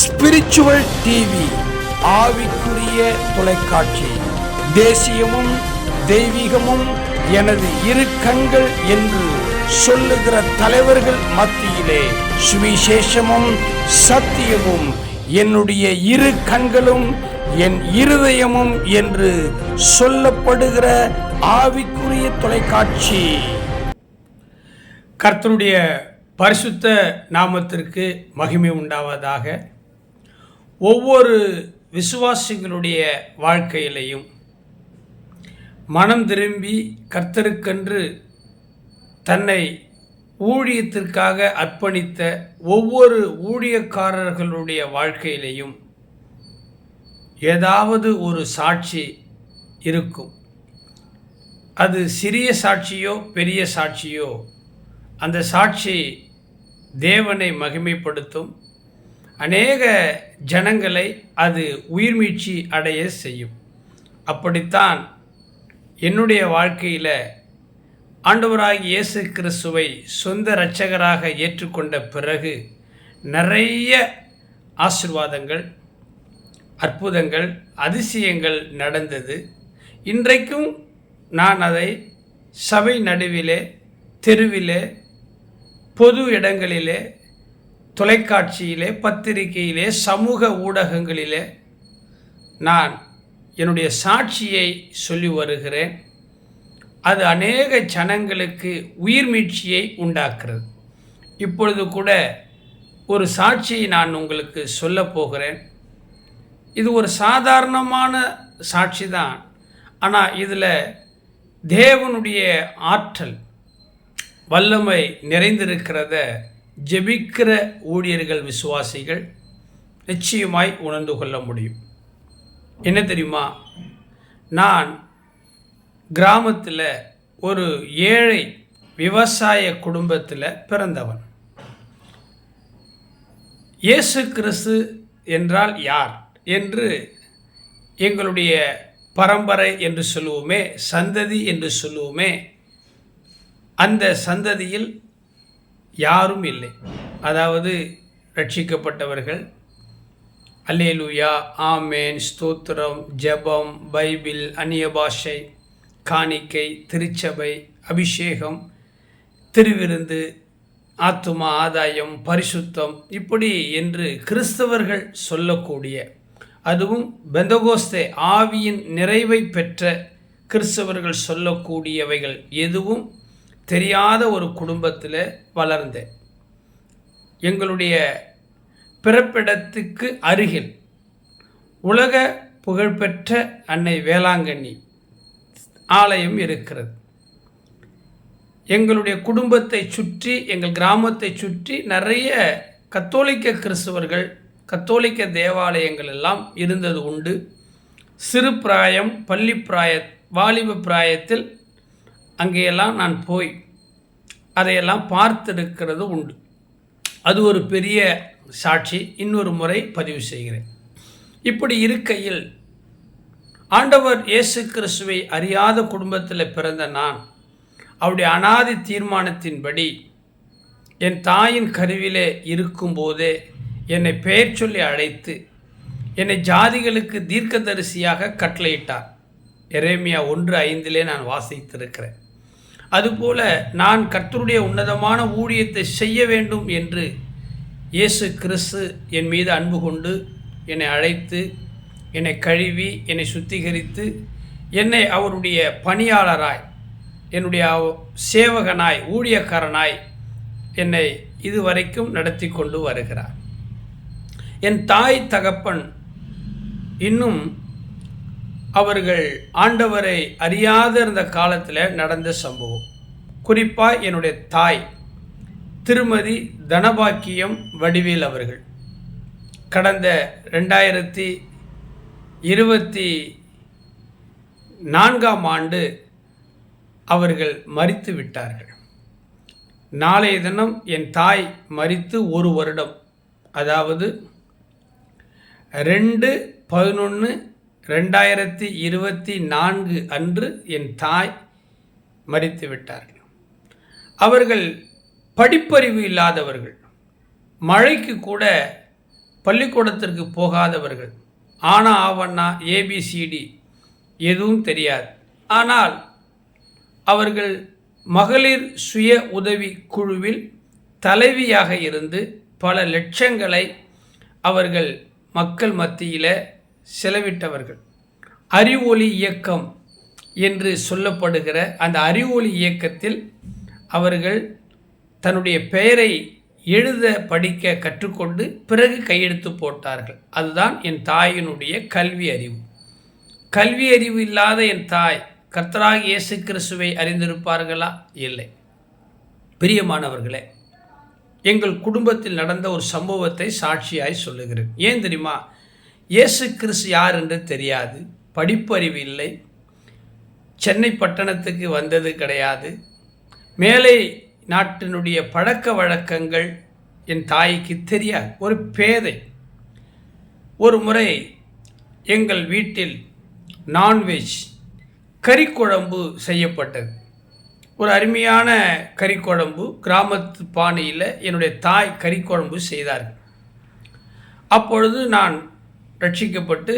Spiritual TV ஆவிக்குரிய தொலைக்காட்சி. தேசியமும் தெய்வீகமும் எனது இரு கண்கள் என்று சொல்லுகிற தலைவர்கள் மத்தியிலே சுவிசேஷமும் சத்தியமும் என்னுடைய இரு கண்களும் என் இருதயமும் என்று சொல்லப்படுகிற ஆவிக்குரிய தொலைக்காட்சி. கர்த்தருடைய பரிசுத்த நாமத்திற்கு மகிமை உண்டாவதாக. ஒவ்வொரு விசுவாசிகளுடைய வாழ்க்கையிலையும் மனம் திரும்பி கர்த்தருக்கென்று தன்னை ஊழியத்திற்காக அர்ப்பணித்த ஒவ்வொரு ஊழியக்காரர்களுடைய வாழ்க்கையிலையும் ஏதாவது ஒரு சாட்சி இருக்கும். அது சிறிய சாட்சியோ பெரிய சாட்சியோ அந்த சாட்சி தேவனை மகிமைப்படுத்தும். அநேக ஜனங்களை அது உயிர்மீழ்ச்சி அடைய செய்யும். அப்படித்தான் என்னுடைய வாழ்க்கையில் ஆண்டவராகி இயேசு கிறிஸ்துவை சொந்த இரட்சகராக ஏற்றுக்கொண்ட பிறகு நிறைய ஆசிர்வாதங்கள் அற்புதங்கள் அதிசயங்கள் நடந்தது. இன்றைக்கும் நான் அதை சபை நடுவிலே தெருவிலே பொது இடங்களிலே தொலைக்காட்சியிலே பத்திரிகையிலே சமூக ஊடகங்களிலே நான் என்னுடைய சாட்சியை சொல்லி வருகிறேன். அது அநேக ஜனங்களுக்கு உயிர் மீட்சியை உண்டாக்குறது இப்பொழுது கூட ஒரு சாட்சியை நான் உங்களுக்கு சொல்லப் போகிறேன். இது ஒரு சாதாரணமான சாட்சி தான் ஆனால் இதில் தேவனுடைய ஆற்றல் வல்லமை நிறைந்திருக்கிறத ஜெபிக்கிற ஊழியர்கள் விசுவாசிகள் நிச்சயமாய் உணர்ந்து கொள்ள முடியும். என்ன தெரியுமா? நான் கிராமத்தில் ஒரு ஏழை விவசாய குடும்பத்தில் பிறந்தவன். இயேசு கிறிஸ்து என்றால் யார் என்று எங்களுடைய பரம்பரை என்று சொல்லுவோமே சந்ததி என்று சொல்லுவோமே அந்த சந்ததியில் யாரும் இல்லை. அதாவது ரட்சிக்கப்பட்டவர்கள். அல்லேலூயா ஆமேன் ஸ்தோத்திரம் ஜெபம் பைபிள் அந்நிய பாஷை காணிக்கை திருச்சபை அபிஷேகம் திருவிருந்து ஆத்துமா ஆதாயம் பரிசுத்தம் இப்படி என்று கிறிஸ்தவர்கள் சொல்லக்கூடிய அதுவும் பெந்தகோஸ்தே ஆவியின் நிறைவை பெற்ற கிறிஸ்தவர்கள் சொல்லக்கூடியவைகள் எதுவும் தெரியாத ஒரு குடும்பத்தில் வளர்ந்தேன். எங்களுடைய பிறப்பிடத்துக்கு அருகில் உலக புகழ்பெற்ற அன்னை வேளாங்கண்ணி ஆலயம் இருக்கிறது. எங்களுடைய குடும்பத்தை சுற்றி எங்கள் கிராமத்தை சுற்றி நிறைய கத்தோலிக்க கிறிஸ்தவர்கள் கத்தோலிக்க தேவாலயங்கள் எல்லாம் இருந்தது உண்டு. சிறு பிராயம் பள்ளி பிராய வாலிப பிராயத்தில் அங்கேயெல்லாம் நான் போய் அதையெல்லாம் பார்த்தெடுக்கிறது உண்டு. அது ஒரு பெரிய சாட்சி. இன்னொரு முறை பதிவு செய்கிறேன். இப்படி இருக்கையில் ஆண்டவர் இயேசு கிறிஸ்துவை அறியாத குடும்பத்தில் பிறந்த நான் அவருடைய அனாதி தீர்மானத்தின்படி என் தாயின் கருவிலே இருக்கும்போதே என்னை பெயர் சொல்லி அழைத்து என்னை ஜாதிகளுக்கு தீர்க்கதரிசியாக கட்டளையிட்டார். எரேமியா ஒன்று ஐந்திலே நான் வாசித்திருக்கிறேன். அதுபோல நான் கர்த்தருடைய உன்னதமான ஊழியத்தை செய்ய வேண்டும் என்று இயேசு கிறிஸ்து என் மீது அன்பு கொண்டு என்னை அழைத்து என்னை கழுவி என்னை சுத்திகரித்து என்னை அவருடைய பணியாளராய் என்னுடைய சேவகனாய் ஊழியக்காரனாய் என்னை இதுவரைக்கும் நடத்தி கொண்டு வருகிறார். என் தாய் தகப்பன் இன்னும் அவர்கள் ஆண்டவரை அறியாத இருந்த காலத்தில் நடந்த சம்பவம். குறிப்பாக என்னுடைய தாய் திருமதி தனபாக்கியம் வடிவேல் அவர்கள். கடந்த ரெண்டாயிரத்தி இருபத்தி நான்காம் ஆண்டு அவர்கள் மறித்து விட்டார்கள். நாளைய தினம் என் தாய் மறித்து ஒரு வருடம் அதாவது ரெண்டு பதினொன்று ரெண்டாயிரத்தி இருபத்தி நான்கு அன்று என் தாய் மறித்து விட்டார்கள். அவர்கள் படிப்பறிவு இல்லாதவர்கள் மழைக்கு கூட பள்ளிக்கூடத்திற்கு போகாதவர்கள். ஆனா ஆவண்ணா ஏபிசிடி எதுவும் தெரியாது. ஆனால் அவர்கள் மகளிர் சுய உதவி குழுவில் தலைவியாக இருந்து பல லட்சங்களை அவர்கள் மக்கள் மத்தியில் செலவிட்டவர்கள். அறிவொளி இயக்கம் என்று சொல்லப்படுகிற அந்த அறிவொளி இயக்கத்தில் அவர்கள் தன்னுடைய பெயரை எழுத படிக்க கற்றுக்கொண்டு பிறகு கையெழுத்து போட்டார்கள். அதுதான் என் தாயினுடைய கல்வி அறிவு. கல்வி அறிவு இல்லாத என் தாய் கர்த்தராக இயேசு கிறிஸ்துவை அறிந்திருப்பார்களா? இல்லை. பிரியமானவர்களே எங்கள் குடும்பத்தில் நடந்த ஒரு சம்பவத்தை சாட்சியாய் சொல்லுகிறேன். ஏன் தெரியுமா? இயேசு கிறிஸ்து யார் என்று தெரியாது. படிப்பறிவு இல்லை. சென்னை பட்டணத்துக்கு வந்தது கிடையாது. மேலை நாட்டினுடைய பழக்க வழக்கங்கள் என் தாய்க்கு தெரியாது. ஒரு பேதை. ஒரு முறை எங்கள் வீட்டில் நான்வெஜ் கறிக்குழம்பு செய்யப்பட்டது. ஒரு அருமையான கறிக்குழம்பு கிராமத்து பாணியில் என்னுடைய தாய் கறிக்குழம்பு செய்தார்கள். அப்பொழுது நான் ரட்சிக்கப்பட்டு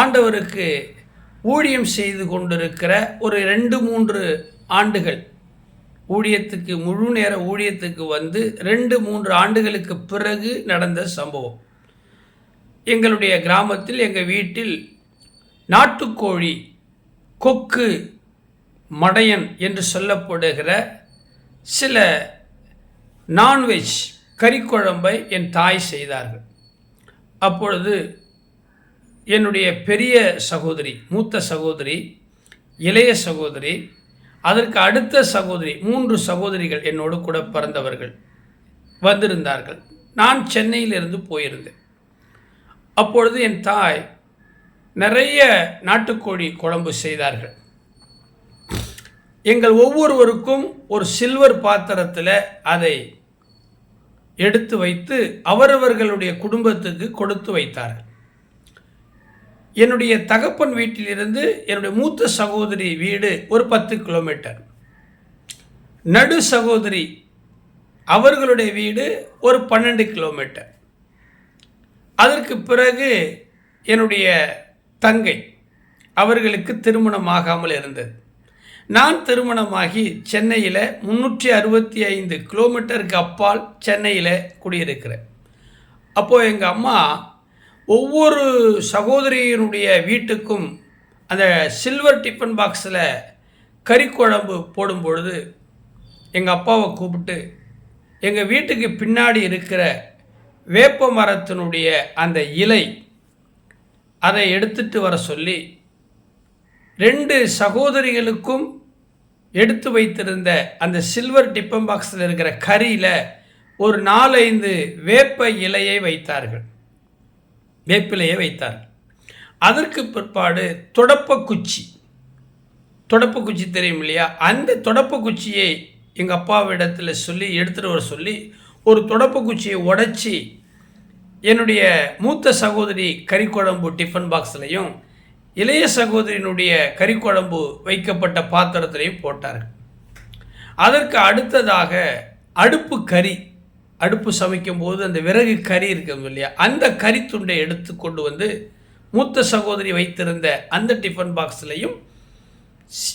ஆண்டவருக்கு ஊழியம் செய்து கொண்டிருக்கிற ஒரு ரெண்டு மூன்று ஆண்டுகள். ஊழியத்துக்கு முழு நேர ஊழியத்துக்கு வந்து ரெண்டு மூன்று ஆண்டுகளுக்கு பிறகு நடந்த சம்பவம். எங்களுடைய கிராமத்தில் எங்கள் வீட்டில் நாட்டுக்கோழி கொக்கு மடையன் என்று சொல்லப்படுகிற சில நான்வெஜ் கறிக்குழம்பை என் தாய் செய்தார்கள். அப்பொழுது என்னுடைய பெரிய சகோதரி மூத்த சகோதரி இளைய சகோதரி அதற்கு அடுத்த சகோதரி மூன்று சகோதரிகள் என்னோடு கூட பிறந்தவர்கள் வந்திருந்தார்கள். நான் சென்னையிலிருந்து போயிருந்தேன். அப்பொழுது என் தாய் நிறைய நாட்டுக்கோழி குழம்பு செய்தார்கள். எங்கள் ஒவ்வொருவருக்கும் ஒரு சில்வர் பாத்திரத்தில் அதை எடுத்து வைத்து அவரவர்களுடைய குடும்பத்துக்கு கொடுத்து வைத்தார்கள். என்னுடைய தகப்பன் வீட்டிலிருந்து என்னுடைய மூத்த சகோதரி வீடு ஒரு பத்து கிலோமீட்டர். நடு சகோதரி அவர்களுடைய வீடு ஒரு பன்னெண்டு கிலோமீட்டர். அதற்கு பிறகு என்னுடைய தங்கை அவர்களுக்கு திருமணம் ஆகாமல் இருந்தது. நான் திருமணமாகி சென்னையில் முந்நூற்றி அறுபத்தி ஐந்து கிலோமீட்டருக்கு அப்பால் சென்னையில் குடியிருக்கிறேன். அப்போது எங்கள் அம்மா ஒவ்வொரு சகோதரியினுடைய வீட்டுக்கும் அந்த சில்வர் டிஃபன் பாக்ஸில் கறிக்குழம்பு போடும் பொழுது எங்கள் அப்பாவை கூப்பிட்டு எங்கள் வீட்டுக்கு பின்னாடி இருக்கிற வேப்ப மரத்தினுடைய அந்த இலை அதை எடுத்துட்டு வர சொல்லி ரெண்டு சகோதரிகளுக்கும் எடுத்து வைத்திருந்த அந்த சில்வர் டிப்பன் பாக்ஸில் இருக்கிற கறியில் ஒரு நாலைந்து வேப்ப இலையை வைத்தார்கள். வேப்பிலையை வைத்தார். அதற்கு பிற்பாடு தொடப்ப குச்சி. குச்சி தெரியும் இல்லையா? அந்த தொடப்பக்குச்சியை எங்கள் அப்பாவிடத்தில் சொல்லி எடுத்துகிட்டு வர சொல்லி ஒரு தொடப்ப குச்சியை உடச்சி என்னுடைய மூத்த சகோதரி கறிக்குழம்பு டிஃபன் பாக்ஸ்லையும் இளைய சகோதரியினுடைய கறிக்குழம்பு வைக்கப்பட்ட பாத்திரத்திலையும் போட்டார்கள். அதற்கு அடுத்ததாக அடுப்பு கறி அடுப்பு சமைக்கும் போது அந்த விறகு கறி இருக்கிறது இல்லையா? அந்த கறி துண்டை எடுத்து கொண்டு வந்து மூத்த சகோதரி வைத்திருந்த அந்த டிஃபன் பாக்ஸ்லையும்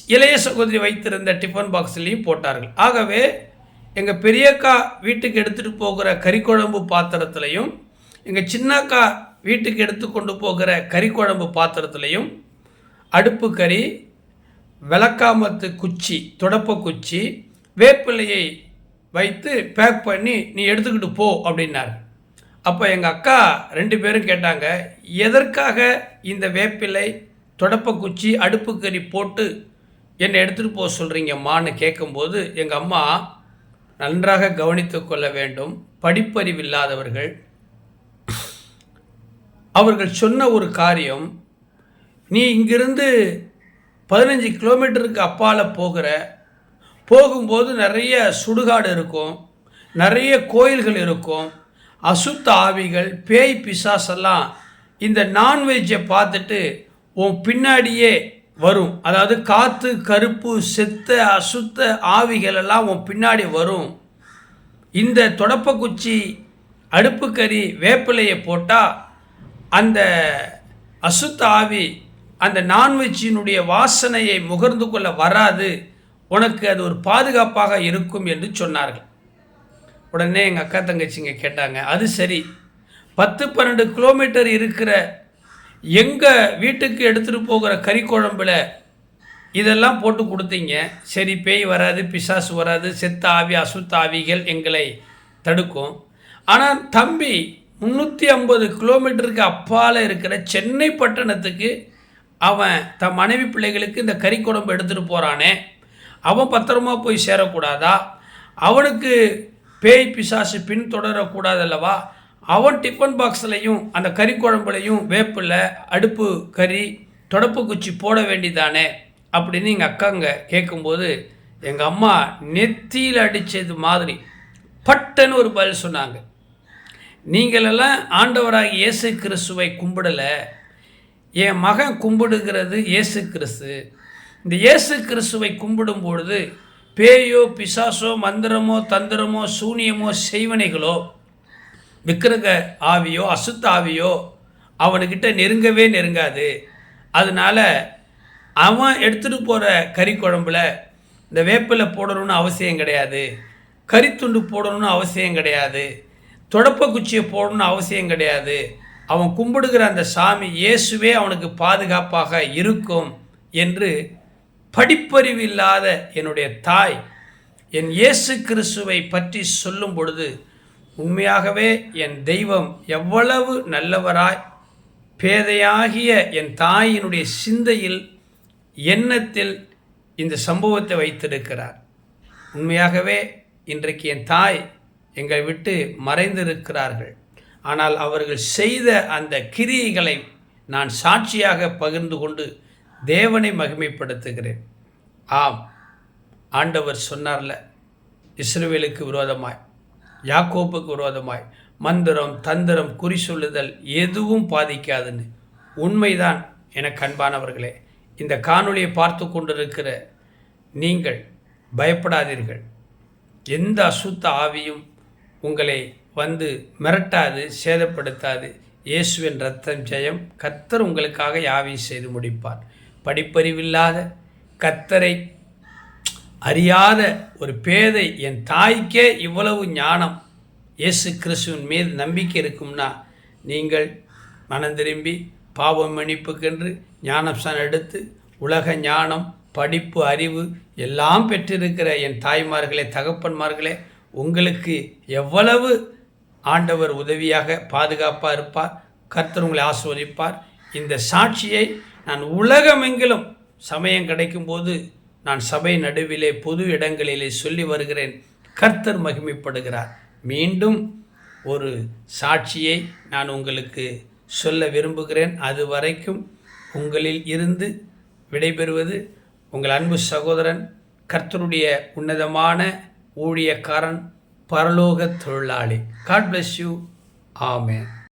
இளைய சகோதரி வைத்திருந்த டிஃபன் பாக்ஸ்லையும் போட்டார்கள். ஆகவே எங்கள் பெரியக்கா வீட்டுக்கு எடுத்துகிட்டு போகிற கறிக்குழம்பு பாத்திரத்துலையும் எங்கள் சின்னக்கா வீட்டுக்கு எடுத்து கொண்டு போகிற கறி குழம்பு பாத்திரத்துலேயும் அடுப்பு கறி விளக்காமத்து குச்சி தொடப்ப குச்சி வேப்பிலையை வைத்து பேக் பண்ணி நீ எடுத்துக்கிட்டு போ அப்படின்னார். அப்போ எங்கள் அக்கா ரெண்டு பேரும் கேட்டாங்க எதற்காக இந்த வேப்பிலை தொடப்பக்குச்சி அடுப்புக்கறி அடுப்பு கறி போட்டு என்னை எடுத்துகிட்டு போக சொல்கிறீங்கம்மான்னு கேட்கும்போது எங்கள் அம்மா நன்றாக கவனித்து கொள்ள வேண்டும். படிப்பறிவில்லாதவர்கள் அவர்கள் சொன்ன ஒரு காரியம் நீ இங்கிருந்து பதினஞ்சு கிலோமீட்டருக்கு அப்பால் போகிற போகும்போது நிறைய சுடுகாடு இருக்கும் நிறைய கோயில்கள் இருக்கும் அசுத்த ஆவிகள் பேய் பிசாசெல்லாம் இந்த நான்வெஜ்ஜை பார்த்துட்டு உன் பின்னாடியே வரும். அதாவது காற்று கருப்பு செத்த அசுத்த ஆவிகள் எல்லாம் உன் பின்னாடி வரும். இந்த தொடப்பக்குச்சி அடுப்பு கறி வேப்பிலையை போட்டால் அந்த அசுத்த ஆவி அந்த நான்வெஜ்ஜினுடைய வாசனையை முகர்ந்து கொள்ள வராது. உனக்கு அது ஒரு பாதுகாப்பாக இருக்கும் என்று சொன்னார்கள். உடனே எங்கள் அக்கா தங்கச்சிங்க கேட்டாங்க அது சரி. பத்து பன்னெண்டு கிலோமீட்டர் இருக்கிற எங்கள் வீட்டுக்கு எடுத்துகிட்டு போகிற கறி குழம்புல இதெல்லாம் போட்டு கொடுத்தீங்க. சரி பேய் வராது பிசாசு வராது செத்த ஆவி அசுத்த ஆவிகள் எங்களை தடுக்கும். ஆனால் தம்பி முந்நூற்றி ஐம்பது கிலோமீட்டருக்கு அப்பால் இருக்கிற சென்னை பட்டணத்துக்கு அவன் தன் மனைவி பிள்ளைகளுக்கு இந்த கறி குழம்பு எடுத்துகிட்டு போகிறானே அவன் பத்திரமா போய் சேரக்கூடாதா? அவனுக்கு பேய் பிசாசு பின்தொடரக்கூடாது அல்லவா? அவன் டிஃபன் பாக்ஸ்லையும் அந்த கறி குழம்புலையும் வேப்பில் அடுப்பு கறி தொடப்பு குச்சி போட வேண்டிதானே? அப்படின்னு எங்கள் அக்காங்க கேட்கும்போது எங்கள் அம்மா நெத்தியில் அடித்தது மாதிரி பட்டன்னு ஒரு பதில் சொன்னாங்க. நீங்களெல்லாம் ஆண்டவராக இயேசு கிறிஸ்துவை கும்பிடலை. என் மகன் கும்பிடுகிறது இயேசு கிறிஸ்து. இந்த இயேசு கிறிஸ்துவை கும்பிடும் பொழுது பேயோ பிசாசோ மந்திரமோ தந்திரமோ சூனியமோ செய்வனைகளோ விக்கிரக ஆவியோ அசுத்த ஆவியோ அவனுக்கிட்ட நெருங்கவே நெருங்காது. அதனால் அவன் எடுத்துகிட்டு போகிற கறி குழம்புல இந்த வேப்பிலை போடணும்னு அவசியம் கிடையாது. கறித்துண்டு போடணும்னு அவசியம் கிடையாது. தொடப்ப குச்சியை போடணும்னு அவசியம் கிடையாது. அவன் கும்பிடுகிற அந்த சாமி இயேசுவே அவனுக்கு பாதுகாப்பாக இருக்கும் என்று படிப்பறிவு இல்லாத என்னுடைய தாய் என் இயேசு கிறிஸ்துவை பற்றி சொல்லும் பொழுது உண்மையாகவே என் தெய்வம் எவ்வளவு நல்லவராய் பேதையாகிய என் தாயினுடைய சிந்தையில் எண்ணத்தில் இந்த சம்பவத்தை வைத்திருக்கிறார். உண்மையாகவே இன்றைக்கு என் தாய் எங்களை விட்டு மறைந்திருக்கிறார்கள். ஆனால் அவர்கள் செய்த அந்த கிரியைகளை நான் சாட்சியாக பகிர்ந்து கொண்டு தேவனை மகிமைப்படுத்துகிறேன். ஆம் ஆண்டவர் சொன்னார்ல இஸ்ரேலுக்கு விரோதமாய் யாக்கோப்புக்கு விரோதமாய் மந்திரம் தந்திரம் குறி சொல்லுதல் எதுவும் பாதிக்காதுன்னு. உண்மைதான் எனக்கு அன்பானவர்களே. இந்த காணொளியை பார்த்து கொண்டிருக்கிற நீங்கள் பயப்படாதீர்கள். எந்த அசுத்த ஆவியும் உங்களை வந்து மிரட்டாது சேதப்படுத்தாது. இயேசுவின் ரத்தம் ஜெயம் கத்தர் உங்களுக்காக யாவையும் செய்து முடிப்பார். படிப்பறிவில்லாத கத்தரை அறியாத ஒரு பேதை என் தாய்க்கே இவ்வளவு ஞானம் இயேசு கிறிஸ்துவின் மீது நம்பிக்கை இருக்கும்னா நீங்கள் மனம் திரும்பி பாவம் மன்னிப்புக்கென்று ஞானம்சான் எடுத்து உலக ஞானம் படிப்பு அறிவு எல்லாம் பெற்றிருக்கிற என் தாய்மார்களே தகப்பன்மார்களே உங்களுக்கு எவ்வளவு ஆண்டவர் உதவியாக பாதுகாப்பாக இருப்பார் கர்த்தர் உங்களை ஆஸ்வதிப்பார் இந்த சாட்சியை நான் உலகமெங்கிலும் சமயம் கிடைக்கும்போது நான் சபை நடுவிலே பொது இடங்களிலே சொல்லி வருகிறேன். கர்த்தர் மகிமைப்படுகிறார். மீண்டும் ஒரு சாட்சியை நான் உங்களுக்கு சொல்ல விரும்புகிறேன். அது வரைக்கும் உங்களில் இருந்து விடைபெறுவது உங்கள் அன்பு சகோதரன் கர்த்தருடைய உன்னதமான ஊழியக்காரன் பரலோக தொழிலாளி. God bless you amen